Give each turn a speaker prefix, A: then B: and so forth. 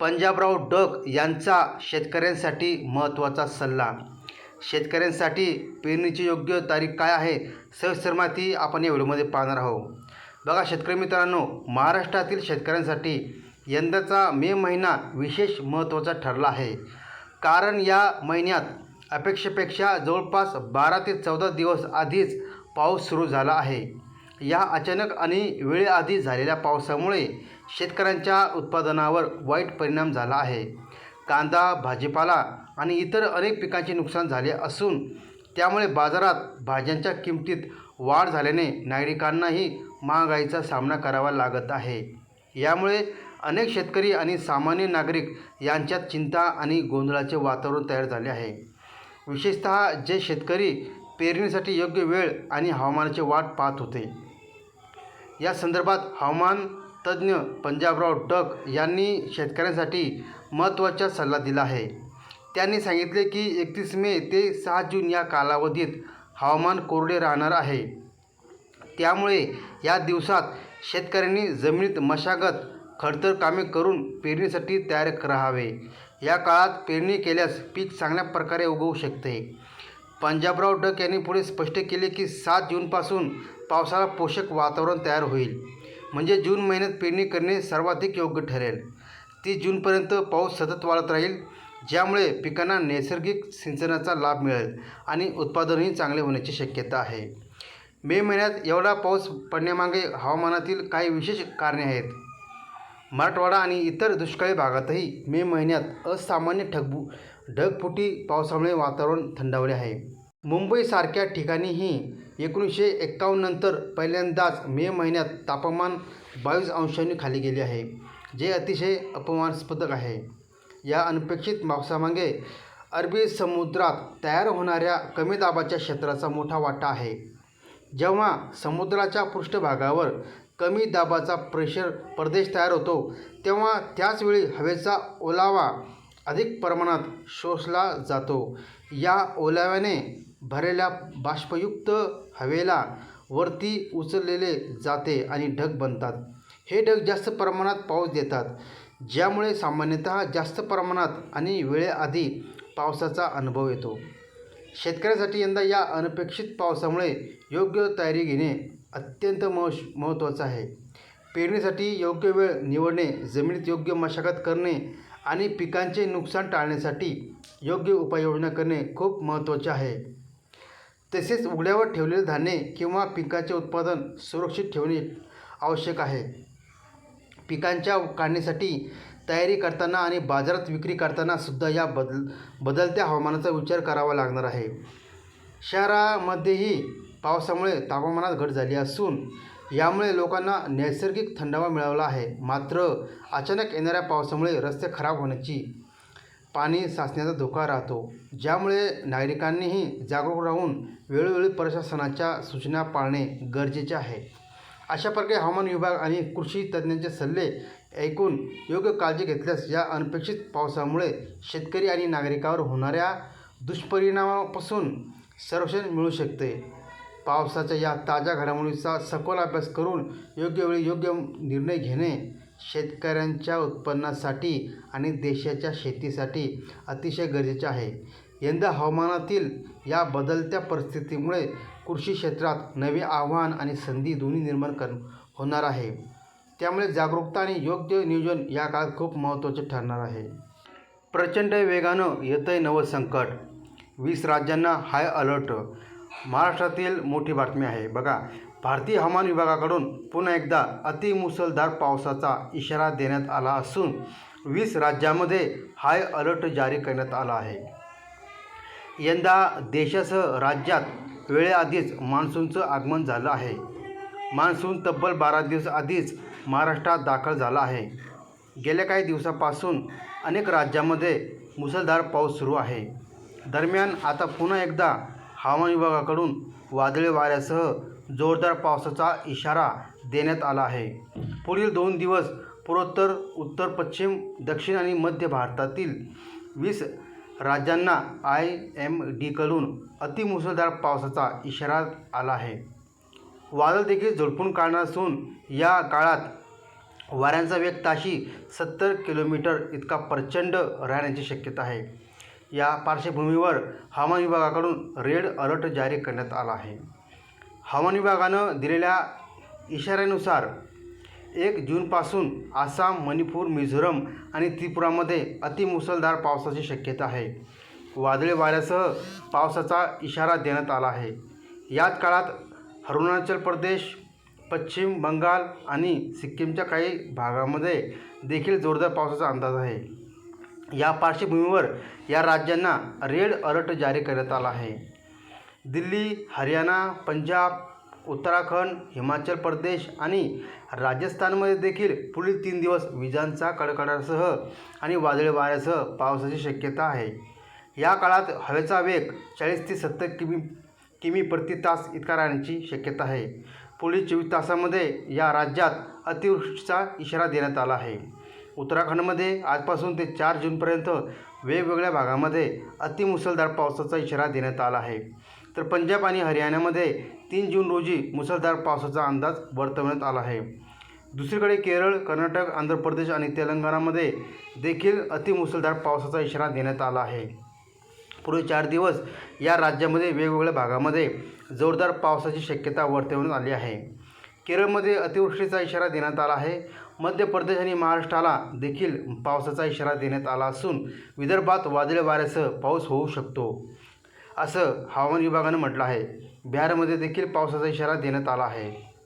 A: Panjabrao duck यांचा शेतकऱ्यांसाठी महत्त्वाचा सल्ला. शेतकऱ्यांसाठी पेरणीची योग्य तारीख काय आहे सविस्तर माहिती आपण या व्हिडिओमध्ये पाहणार आहोत. बघा शेतकरी मित्रांनो महाराष्ट्रातील शेतकऱ्यांसाठी यंदाचा मे महिना विशेष महत्त्वाचा ठरला आहे. कारण या महिन्यात अपेक्षेपेक्षा जवळपास बारा ते चौदा दिवस आधीच पाऊस सुरू झाला आहे. या अचानक आणि वेळेआधी झालेल्या पावसामुळे शेतकऱ्यांच्या उत्पादनावर वाईट परिणाम झाला आहे. कांदा भाजीपाला आणि इतर अनेक पिकांचे नुकसान झाले असून त्यामुळे बाजारात भाज्यांच्या किमतीत वाढ झाल्याने नागरिकांनाही महागाईचा सामना करावा लागत आहे. यामुळे अनेक शेतकरी आणि सामान्य नागरिक यांच्यात चिंता आणि गोंधळाचे वातावरण तयार झाले आहे. विशेषतः जे शेतकरी पेरणीसाठी योग्य वेळ आणि हवामानाची वाट पाहत होते. या संदर्भात हवामान तज्ज्ञ पंजाबराव डक यांनी शेतकऱ्यांसाठी महत्त्वाचा सल्ला दिला आहे. त्यांनी सांगितले की एकतीस मे ते सहा जून या कालावधीत हवामान कोरडे राहणार आहे. त्यामुळे या दिवसात शेतकऱ्यांनी जमिनीत मशागत खडतर कामे करून पेरणीसाठी तयार राहावे. या काळात पेरणी केल्यास पीक चांगल्या प्रकारे उगवू शकते. पंजाबराव डक यांनी पुढे स्पष्ट केले की सात जूनपासून पावसाला पोषक वातावरण तयार होईल. म्हणजे जून महिन्यात पेरणी करणे सर्वाधिक योग्य ठरेल. तीस जूनपर्यंत पाऊस सतत वाढत राहील ज्यामुळे पिकांना नैसर्गिक सिंचनाचा लाभ मिळेल आणि उत्पादनही चांगले होण्याची शक्यता आहे. मे महिन्यात एवढा पाऊस पडण्यामागे हवामानातील काही विशेष कारणे आहेत. मराठवाडा आणि इतर दुष्काळी भागातही मे महिन्यात असामान्य ठगबू ढगफुटी पावसामुळे वातावरण थंडावले आहे. मुंबईसारख्या ठिकाणीही एकोणीसशे एक्कावन्ननंतर पहिल्यांदाच मे महिन्यात तापमान बावीस अंशांनी खाली गेले आहे जे अतिशय अपमानास्पद आहे. या अनपेक्षित पावसामागे अरबी समुद्रात तयार होणाऱ्या कमी दाबाच्या क्षेत्राचा मोठा वाटा आहे. जेव्हा समुद्राच्या पृष्ठभागावर कमी दाबाचा प्रेशर प्रदेश तयार होतो तेव्हा त्याचवेळी हवेचा ओलावा अधिक प्रमाणात शोषला जातो. या ओलाव्याने भरलेल्या बाष्पयुक्त हवेला वरती उचललेले जाते आणि ढग बनतात. हे ढग जास्त प्रमाणात पाऊस देतात ज्यामुळे सामान्यतः जास्त प्रमाणात आणि वेळेआधी पावसाचा अनुभव येतो. शेतकऱ्यासाठी यंदा या अनपेक्षित पावसामुळे योग्य तयारी घेणे अत्यंत महश महत्त्वाचं आहे. पेरणीसाठी योग्य वेळ निवडणे जमिनीत योग्य मशागत करणे आणि पिकांचे नुकसान टाळण्यासाठी योग्य उपाययोजना करणे खूप महत्त्वाचे आहे. तसेच उघड्यावर ठेवलेले धान्य किंवा पिकाचे उत्पादन सुरक्षित ठेवणे आवश्यक आहे. पिकांच्या काढणीसाठी तयारी करताना आणि बाजारात विक्री करताना सुद्धा या बदल बदलत्या हवामानाचा विचार करावा लागणार आहे. शहरामध्येही पावसामुळे तापमानात घट झाली असून यामुळे लोकांना नैसर्गिक थंडावा मिळाला आहे. मात्र अचानक येणाऱ्या पावसामुळे रस्ते खराब होण्याची पाणी साचण्याचा धोका राहतो. ज्यामुळे नागरिकांनीही जागरूक राहून वेळोवेळी प्रशासनाच्या सूचना पाळणे गरजेचे आहे. अशा प्रकारे हवामान विभाग आणि कृषी तज्ज्ञांचे सल्ले ऐकून योग्य काळजी घेतल्यास या अनपेक्षित पावसामुळे शेतकरी आणि नागरिकावर होणाऱ्या दुष्परिणामापासून संरक्षण मिळू शकते. पावसाच्या या ताज्या घडामोडीचा सखोल अभ्यास करून योग्य वेळी योग्य निर्णय घेणे शेतकऱ्यांच्या उत्पन्नासाठी आणि देशाच्या शेतीसाठी अतिशय गरजेचे आहे. यंदा हवामानातील या बदलत्या परिस्थितीमुळे कृषी क्षेत्रात नवे आव्हान आणि संधी दोन्ही निर्माण कर होणार आहे. त्यामुळे जागरूकता आणि योग्य नियोजन या काळात खूप महत्त्वाचे ठरणार आहे. प्रचंड वेगानं येतं आहे नवं संकट. वीस राज्यांना हाय अलर्ट. महाराष्ट्रातील मोठी बातमी आहे. बघा भारतीय हवामान विभागाकडून पुन्हा एकदा अतिमुसळधार पावसाचा इशारा देण्यात आला असून वीस राज्यामध्ये हाय अलर्ट जारी करण्यात आला आहे. यंदा देशासह राज्यात वेळेआधीच मान्सूनचं आगमन झालं आहे. मान्सून तब्बल बारा दिवस आधीच महाराष्ट्रात दाखल झाला आहे. गेल्या काही दिवसापासून अनेक राज्यामध्ये मुसळधार पाऊस सुरू आहे. दरम्यान आता पुन्हा एकदा हवामान विभागाकडून वादळी वाऱ्यासह जोरदार पावसाचा इशारा देण्यात आला आहे. पुढील दोन दिवस पूर्वोत्तर उत्तर पश्चिम दक्षिण आणि मध्य भारतातील वीस राज्यांना आय एम डीकडून अतिमुसळधार पावसाचा इशारा आला आहे. वादळ देखील झोडपून काढणार असून या काळात वाऱ्यांचा वेग ताशी सत्तर किलोमीटर इतका प्रचंड राहण्याची शक्यता आहे. या पार्श्वभूमीवर हवामान विभागाकडून रेड अलर्ट जारी करण्यात आला आहे. हवामान विभागानं दिलेल्या इशाऱ्यानुसार एक जूनपासून आसाम मणिपूर मिझोरम आणि त्रिपुरामध्ये अतिमुसळधार पावसाची शक्यता आहे. वादळी वाऱ्यासह पावसाचा इशारा देण्यात आला आहे. याच काळात अरुणाचल प्रदेश पश्चिम बंगाल आणि सिक्कीमच्या काही भागामध्ये देखील जोरदार पावसाचा अंदाज आहे. या पार्श्वभूमीवर या राज्यांना रेड अलर्ट जारी करण्यात आला आहे. दिल्ली हरियाणा पंजाब उत्तराखंड हिमाचल प्रदेश आणि राजस्थानमध्ये देखील पुढील तीन दिवस विजांचा कडकडाटासह आणि वादळी वाऱ्यासह पावसाची शक्यता आहे. या काळात हवेचा वेग चाळीस ते सत्तर किमी किमी प्रति तास इतका राहण्याची शक्यता आहे. पुढील चोवीस तासामध्ये या राज्यात अतिवृष्टीचा इशारा देण्यात आला आहे. उत्तराखंडमध्ये आजपासून ते चार जूनपर्यंत वेगवेगळ्या भागामध्ये अतिमुसळधार पावसाचा इशारा देण्यात आला आहे. तर पंजाब आणि हरियाणामध्ये तीन जून रोजी मुसळधार पावसाचा अंदाज वर्तवण्यात आला आहे. दुसरीकडे केरळ कर्नाटक आंध्र प्रदेश आणि तेलंगणामध्ये देखील अतिमुसळधार पावसाचा इशारा देण्यात आला आहे. पुढील चार दिवस या राज्यामध्ये वेगवेगळ्या भागामध्ये जोरदार पावसाची शक्यता वर्तवण्यात आली आहे. केरळमध्ये अतिवृष्टीचा इशारा देण्यात आला आहे. मध्य प्रदेश आणि महाराष्ट्राला देखील पावसाचा इशारा देण्यात आला असून विदर्भात वादळी वाऱ्यासह पाऊस होऊ शकतो. असं हवामान विभागानं म्हटलं आहे. बिहारमध्ये देखील पावसाचा इशारा देण्यात आला आहे.